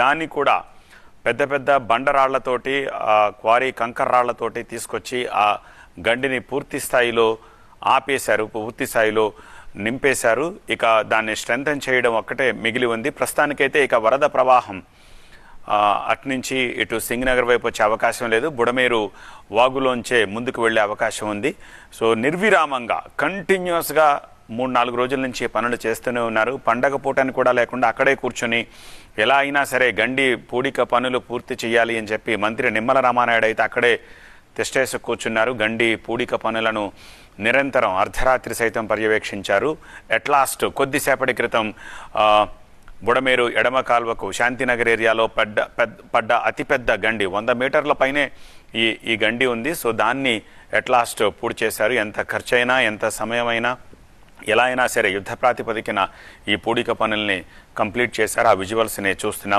దాన్ని కూడా పెద్ద పెద్ద బండరాళ్ళతోటి క్వారీ కంకర రాళ్ళతోటి తీసుకొచ్చి ఆ గండిని పూర్తి స్థాయిలో ఆపేశారు పూర్తి స్థాయిలో నింపేశారు. ఇక దాన్ని స్ట్రెంథన్ చేయడం ఒక్కటే మిగిలి ఉంది. ప్రస్తుతానికైతే ఇక వరద ప్రవాహం అట్నుంచి ఇటు సింగనగర్ వైపు వచ్చే అవకాశం లేదు. బుడమేరు వాగులోంచే ముందుకు వెళ్ళే అవకాశం ఉంది. సో నిర్విరామంగా కంటిన్యూస్గా మూడు నాలుగు రోజుల నుంచి పనులు చేస్తూనే ఉన్నారు. పండగ పూటని కూడా లేకుండా అక్కడే కూర్చొని ఎలా అయినా సరే గండి పూడిక పనులు పూర్తి చేయాలి అని చెప్పి మంత్రి నిమ్మల రామానాయుడు అయితే అక్కడే తెస్టేసి కూర్చున్నారు. గండి పూడిక పనులను నిరంతరం అర్ధరాత్రి సైతం పర్యవేక్షించారు. ఎట్ లాస్ట్ కొద్దిసేపటి క్రితం బుడమేరు ఎడమ కాల్వకు శాంతినగర్ ఏరియాలో పడ్డ పెద్ద పడ్డ అతిపెద్ద గండి వంద మీటర్ల పైనే ఈ ఈ గండి ఉంది. సో దాన్ని ఎట్ లాస్ట్ పూడి చేశారు. ఎంత ఖర్చైనా ఎంత సమయమైనా ఎలా అయినా సరే యుద్ధ ప్రాతిపదికన ఈ పూడిక పనుల్ని కంప్లీట్ చేశారు. ఆ విజువల్స్ని చూస్తున్నాం.